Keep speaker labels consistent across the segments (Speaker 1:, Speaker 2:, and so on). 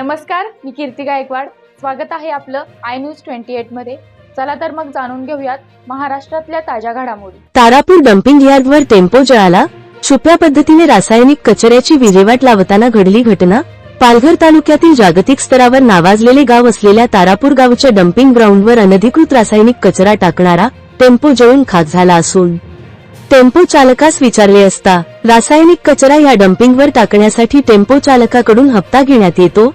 Speaker 1: नमस्कार मी कीर्ती गायकवाड. स्वागत आहे आपलं आय न्यूज ट्वेंटी एटमध्ये. चला तर मग जाणून घेऊयात महाराष्ट्रातल्या ताज्या घडामोडी.
Speaker 2: तारापूर डम्पिंग यार्डवर टेम्पो जळाला. छुप्या पद्धतीने रासायनिक कचऱ्याची विल्हेवाट लावताना घडली घटना. पालघर तालुक्यातील जागतिक स्तरावर नावाजलेले गाव असलेल्या तारापूर गावच्या डम्पिंग ग्राउंडवर अनधिकृत रासायनिक कचरा टाकणारा टेम्पो जळून खाक झाला असून. टेम्पो चालकास विचारले असता रासायनिक कचरा या डम्पिंगवर टाकण्यासाठी टेम्पो चालकाकडून हप्ता घेण्यात येतो.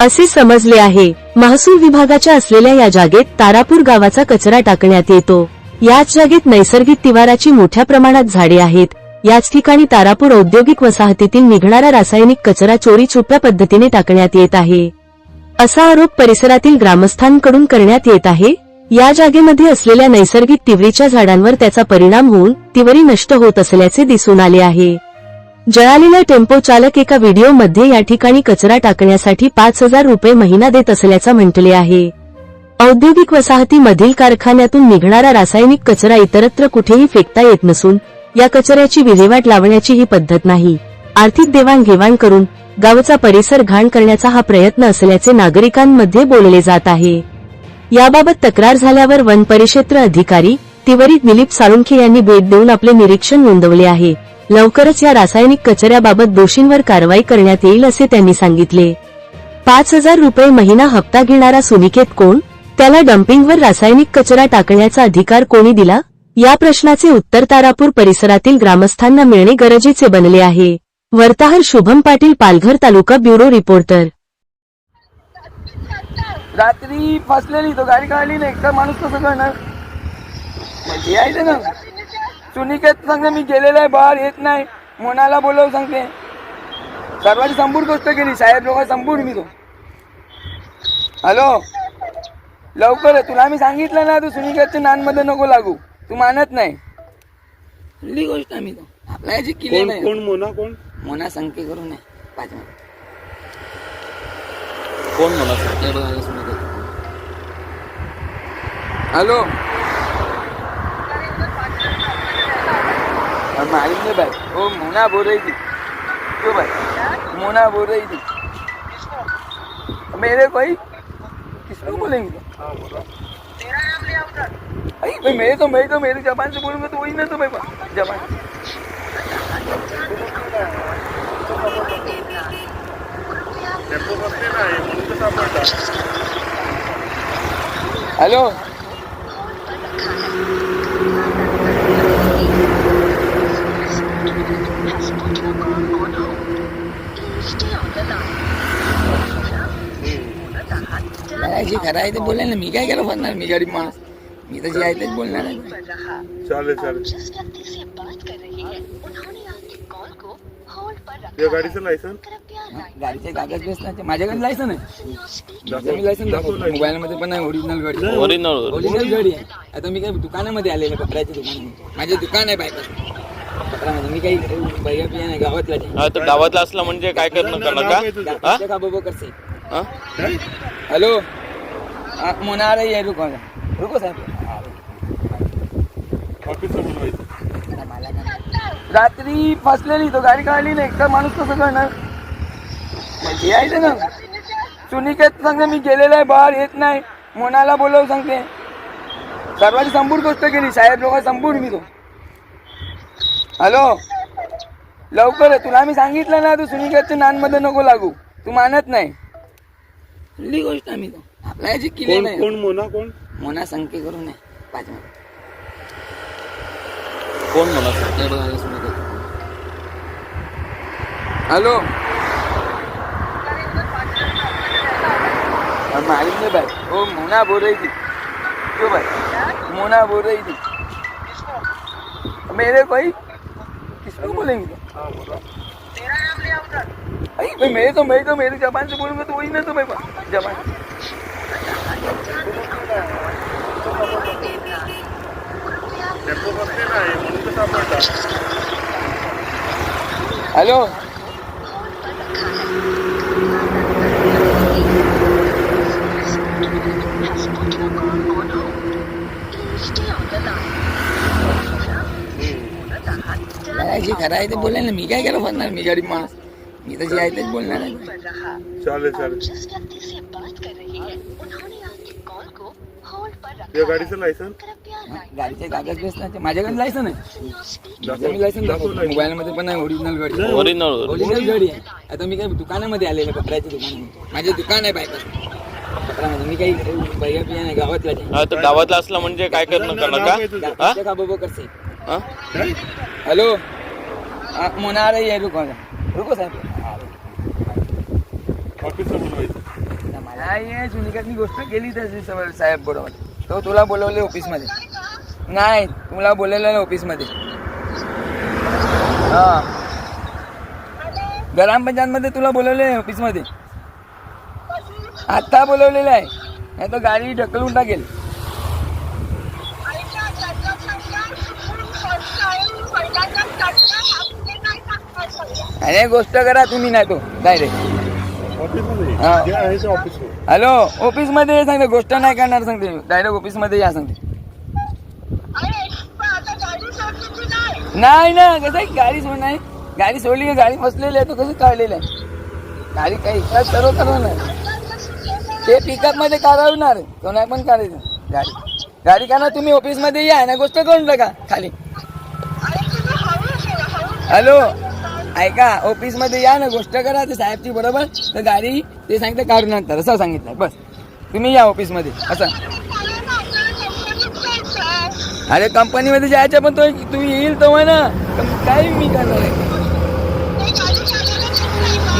Speaker 2: असे समजले आहे. महसूल विभागाच्या असलेल्या या जागेत तारापूर गावाचा कचरा टाकण्यात येतो. याच जागेत नैसर्गिक तिवाराची मोठ्या प्रमाणात झाडे आहेत. याच ठिकाणी तारापूर औद्योगिक वसाहतीतील निघणारा रासायनिक कचरा चोरी छुप्या पद्धतीने टाकण्यात येत आहे. असा आरोप परिसरातील ग्रामस्थांकडून करण्यात येत आहे. या जागेमध्ये असलेल्या नैसर्गिक तिवरीच्या झाडांवर त्याचा परिणाम होऊन तिवरी नष्ट होत असल्याचे दिसून आले आहे. जळालेला टेम्पो चालक एका व्हिडिओमध्ये या ठिकाणी कचरा टाकण्यासाठी पाच हजार रुपये महिना देत असल्याचं म्हटले आहे. औद्योगिक वसाहतीमधील कारखान्यातून निघणारा रासायनिक कचरा इतरत्र कुठेही फेकता येत नसून या कचऱ्याची विल्हेवाट लावण्याची ही पद्धत नाही. आर्थिक देवाणघेवाण करून गावचा परिसर घाण करण्याचा हा प्रयत्न असल्याचे नागरिकांमध्ये बोलले जात आहे. याबाबत तक्रार झाल्यावर वन परिक्षेत्र अधिकारी तिवरी दिलीप साळुंखे यांनी भेट देऊन आपले निरीक्षण नोंदवले आहे. लवकरच या रासायनिक कचऱ्याबाबत दोषींवर कारवाई करण्यात येईल असे त्यांनी सांगितले. पाच हजार रुपये महिना हप्ता घेणारा सुनिकेत कोण? त्याला डम्पिंगवर रासायनिक कचरा टाकण्याचा अधिकार कोणी दिला? या प्रश्नाचे उत्तर तारापूर परिसरातील ग्रामस्थांना मिळणे गरजेचे बनले आहे. वार्ताहर शुभम पाटील पालघर तालुका ब्युरो रिपोर्टर.
Speaker 3: रात्री फसलेली तो गाडी काढली नाही एकटा माणूस कसं करणार म्हणजे यायचं ना. सुनिकेत सांगते मी गेलेला आहे बाहेर येत नाही. मोनाला बोलव सांगते सर्वांची संपूर्ण गोष्ट केली साहेब लोक संपूर्ण मी तो. हॅलो लवकर. तुला मी सांगितलं ना तू सुनिकेतच्या नानमध्ये नको लागू तू मानत नाही. कुठली गोष्ट आम्ही तो? आपल्या याची किल्ले
Speaker 4: कोण
Speaker 3: नाही.
Speaker 4: कोण मोना कोण?
Speaker 3: मोना सांगते करू नये पाच मिनिट.
Speaker 4: कोण
Speaker 3: हे बघा सुनिकेत. हॅलो मालूम नहीं भाई वो मोना बोल रही थी। क्यों भाई? मोना बोल रही थी। मेरे कोई किसको बोलेंगे? अरे भाई मैं तो मैं तो मेरी जबान से बोलूंगा तो वही ना तो भाई जबान
Speaker 4: टेम्पो
Speaker 3: हेलो। जी खरं आहे ते बोलेल ना मी काय केलं म्हणणार? मी गरीब माणूस. मी तर जे आहे तेच बोलणार आहे.
Speaker 4: चालेल चालेल.
Speaker 5: जिस व्यक्ति से बात कर रही है. उन्होंने आपकी कॉल को होल्ड पर रखा
Speaker 4: या गाडीचं लायसन
Speaker 3: गाडीचे कागद माझ्याकडे लायसन आहे. मी लायसन दाखवतो मोबाईल मध्ये पण आहे ओरिजिनल गाडी.
Speaker 4: ओरिजिनल
Speaker 3: ओरिजिनल गाडी. आहे. आता मी काय दुकानामध्ये आलेलं कपड्याच्या दुकानामध्ये माझे दुकान आहे बायका कपड्यामध्ये. मी काही नाही गावातला
Speaker 6: हा तर गावातला असला म्हणजे काय करणं करणं का हा?
Speaker 3: का? बोबो करसे
Speaker 6: हा?
Speaker 3: हेलो मुना आ रही है रुको रुको साहब. रात्री फसलेली तो गाडी काढली नाही एकटा माणूस कसं करणार यायचं ना? म्हणजे सुनिकेत सांगते मी गेलेलं आहे बाहेर येत नाही. मोनाला बोलव सांगते. सर्वांची संपूर्ण गोष्ट केली साहेब लोक संपूर्ण मी तो. हॅलो? लवकर तुला मी सांगितलं ना तू सुनिकेतच्या नानमध्ये नको लागू. तू मानत नाही. गोष्ट आम्ही तो? किल्ले
Speaker 4: कोण
Speaker 3: नाही
Speaker 4: कोण मोना कोण
Speaker 3: मोना संख्ये करू नये पाच मिनिट
Speaker 6: कोण म्हणा
Speaker 3: हे बघा हे सुनिकेत हॅलो? अब मालूम नहीं भाई। वो मोना बोल रही थी। क्यों भाई? मोना बोल रही थी। मेरे कोई? किसको बोलेंगे? अरे भाई मैं तो मैं तो मेरे जबान से बोलूंगा तो वही ना तो भाई जबान हेलो। जी खरं आहे ते ना मी काय केलं म्हणणार मी गरीब माणूस मी तशी आहे तेच बोलणार आहे
Speaker 4: चालेल चालेल
Speaker 5: जिस व्यक्ति से बात कर रही उन्होंने आपकी कॉल को होल्ड पर रखा
Speaker 4: या गाडीचं लायसन
Speaker 3: गाडीचे कागद बेस माझ्याकडे लायसन आहे मी लायसन मोबाईल मध्ये पण आहे ओरिजिनल गाडी.
Speaker 6: ओरिजिनल
Speaker 3: ओरिजिनल गाडी. आहे. आता मी काय दुकानामध्ये आलेलो कपड्याच्या दुकानामध्ये माझे दुकान आहे कपड्यामध्ये मी काही नाही गावातला आहे.
Speaker 6: हा तर गावातला असला म्हणजे काय करणं करणार का? हा
Speaker 3: बाबा करसे
Speaker 6: हा?
Speaker 3: हेलो? मोना रही है रुको रुको साहेब.
Speaker 4: ऑफिसला बोलवायचं
Speaker 3: मला ये जुनिकातली गोष्ट केली त्याची साहेब बरोबर. तो तुला बोलवले ऑफिसमध्ये. नाही तुला बोलवलेलं ऑफिसमध्ये. हा. ग्रामपंचायतमध्ये तुला बोलवले ऑफिसमध्ये. आत्ता बोलवलेलं आहे. नाही तर गाडी ढकलून टाकेल. अरे गोष्ट करा तुम्ही नाही तो. डायरेक्ट हा. हॅलो ऑफिसमध्ये ये सांगते गोष्ट नाही करणार सांगते डायरेक्ट ऑफिसमध्ये या सांगते. नाही? ना कसं आहे, गाडी सोड नाही? गाडी सोडली का गाडी फसलेली आहे तो कसं काढलेलं आहे? गाडी काही सर्व करवणार ते पिकअपमध्ये काढवणार तो नाही पण काढायचं गाडी गाडी का ना तुम्ही ऑफिसमध्ये या ना गोष्ट करून टाका खाली. हॅलो. ऐका ऑफिसमध्ये या ना गोष्ट करा ते साहेबची बरोबर तर गाडी ते सांगते काढून आणतात असं सांगितलं बस. तुम्ही या ऑफिसमध्ये असं. अरे कंपनीमध्ये जायचं पण तो तुम्ही येईल तो ना तर काय मी करणार आहे?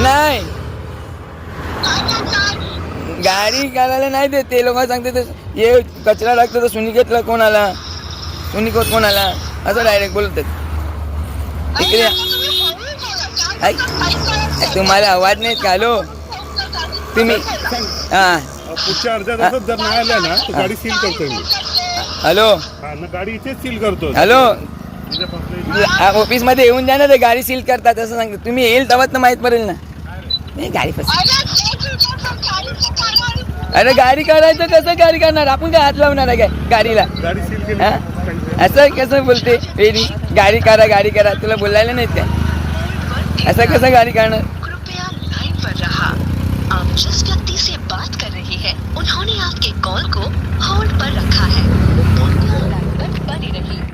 Speaker 3: नाही. गाडी काढायला नाही देत ते लोक सांगते ते हे कचरा लागतो तर सुनिकेतला कोण आला सुनिकेत कोण आला असं डायरेक्ट बोलतात. इकडे या. ऐक तुम्हाला आवाज नाही हॅलो? तुम्ही? हा.
Speaker 4: पुढच्या अर्ध्या तासात जर नाही आल्या ना तर गाडी सील करतोय मी.
Speaker 3: हॅलो?
Speaker 4: हा ना गाडी इथेच सील करतो.
Speaker 3: हॅलो? ऑफिसमध्ये येऊन जा ना ते गाडी सील करतात असं सांगतो तुम्ही येईल तेव्हाच तर माहीत पडेल ना. नाही गाडी फस अरे गाडी करायचं कसं गाडी करणार? आपण काय हात लावणार आहे काय गाडीला?
Speaker 4: गाडी सील केली?
Speaker 3: असं कसं बोलते? गाडी करा गाडी करा. तुला बोलायला नाहीत काय? असं कैसा गाली करणार
Speaker 5: कृपया लाइन पर रहा। आप जिस व्यक्ति से बात कर रही है, उन्होंने आपके कॉल को होल्ड पर रखा है।